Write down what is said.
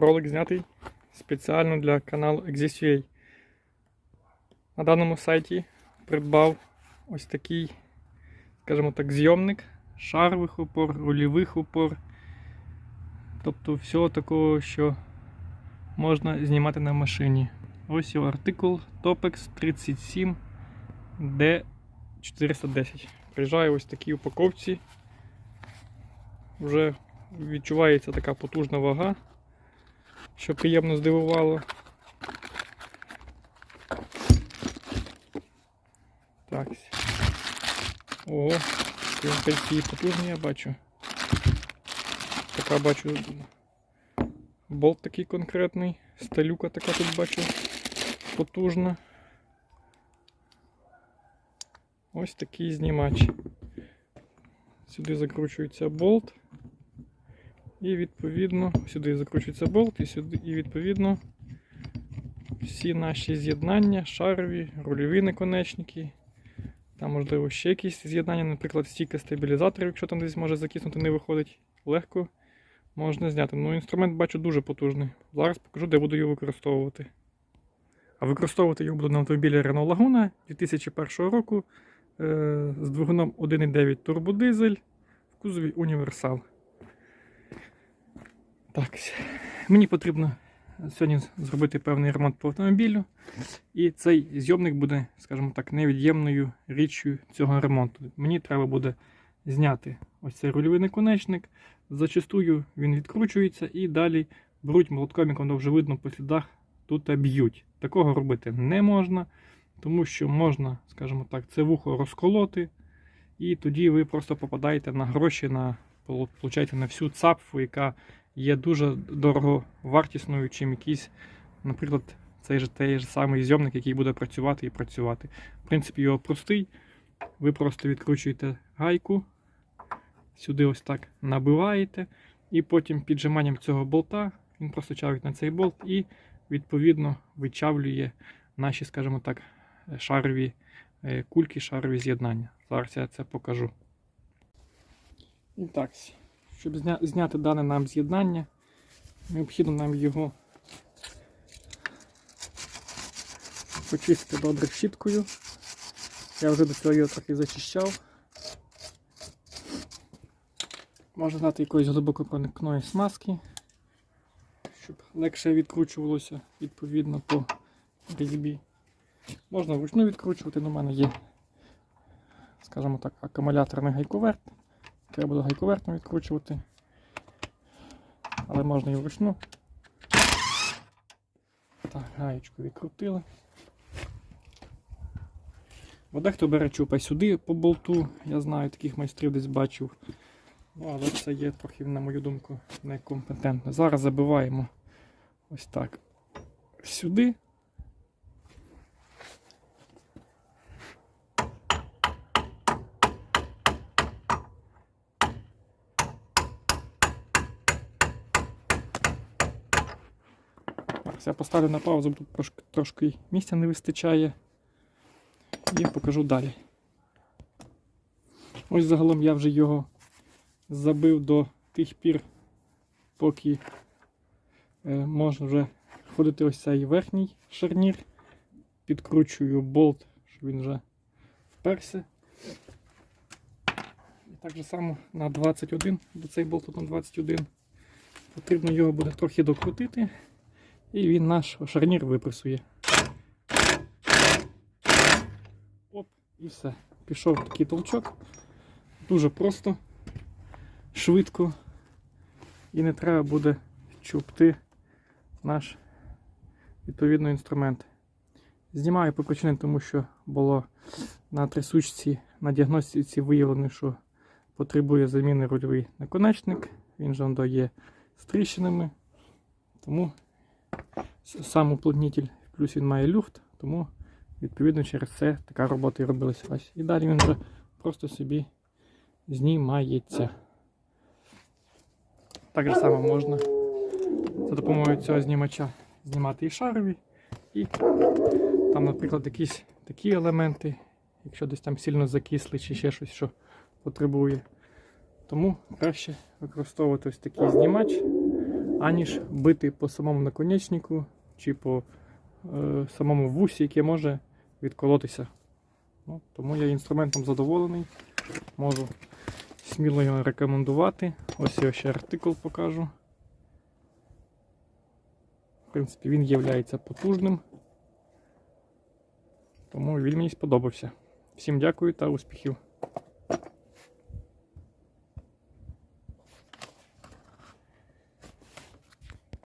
Ролик знятий спеціально для каналу Exist.ua. На даному сайті придбав ось такий, скажімо так, зйомник шарових опор, рульових опор. Тобто всього такого, що можна знімати на машині. Ось його артикул Topex 37 D410. Приїжджає ось в такій упаковці. Вже відчувається така потужна вага, що приємно здивувало. Так. Ого, він такий потужний я бачу. Така бачу. Болт такий конкретний. Сталюка така тут бачу. Потужна. Ось такий знімач. Сюди закручується болт. І відповідно сюди закручується болт, і сюди, і відповідно всі наші з'єднання, шарові, рульові наконечники. Там, можливо, ще якісь з'єднання, наприклад, стійка стабілізаторів, якщо там десь може закиснути, не виходить. Легко можна зняти. Ну, інструмент бачу дуже потужний. Зараз покажу, де буду його використовувати. А використовувати його буду на автомобілі Renault Laguna 2001 року е- з двигуном 1.9 турбодизель в кузові універсал. Так, мені потрібно сьогодні зробити певний ремонт по автомобілю. І цей зйомник буде, скажімо так, невід'ємною річчю цього ремонту. Мені треба буде зняти ось цей рульовий наконечник. Зачастую він відкручується і далі беруть молотком, як воно вже видно по слідах, тут б'ють. Такого робити не можна, тому що можна, скажімо так, це вухо розколоти, і тоді ви просто попадаєте на гроші на, на всю цапфу, яка є дуже дороговартісною, чим якийсь, наприклад, цей же той же самий зйомник, який буде працювати і працювати. В принципі, його простий. Ви просто відкручуєте гайку, сюди ось так набиваєте, і потім піджиманням цього болта він просто чавить на цей болт і, відповідно, вичавлює наші, скажімо так, шарові е, кульки, шарові з'єднання. Зараз я це покажу. І так, щоб зняти дане нам з'єднання, необхідно нам його почистити добре щіткою. Я вже до цього його трохи зачищав. Можна дати якоїсь глибоко проникної смазки, щоб легше відкручувалося відповідно по різьбі. Можна вручну відкручувати, але в мене є, скажімо так, акумуляторний гайковерт. Треба буде гайковертом відкручувати. Але можна і вручну. Так, гаєчку відкрутили. Бо дехто бере чупа сюди по болту. Я знаю, таких майстрів десь бачив. Ну, але це є трохи, на мою думку, некомпетентно. Зараз забиваємо ось так сюди. Зараз я поставлю на паузу, бо трошки, трошки місця не вистачає. І покажу далі. Ось загалом я вже його забив до тих пір, поки е, можна вже ходити ось цей верхній шарнір. Підкручую болт, щоб він вже вперся. І так же само на 21, до цей болт тут на 21. Потрібно його буде трохи докрутити, і він наш шарнір випресує. Оп, і все. Пішов такий толчок. Дуже просто, швидко. І не треба буде чупти наш відповідний інструмент. Знімаю по причині, тому що було на трясучці, на діагностиці виявлено, що потребує заміни рульовий наконечник. Він же є з тріщинами. Тому сам уплотнитель, плюс він має люфт, тому відповідно через це така робота і робилася. Ось. І далі він вже просто собі знімається. Так же само можна за допомогою цього знімача знімати і шарові, і там, наприклад, якісь такі елементи, якщо десь там сильно закисли чи ще щось, що потребує. Тому краще використовувати ось такий знімач. Аніж бити по самому наконечнику чи по е, самому вусі, яке може відколотися. Ну, тому я інструментом задоволений. Можу сміло його рекомендувати. Ось я ще артикул покажу. В принципі, він є потужним. Тому він мені сподобався. Всім дякую та успіхів!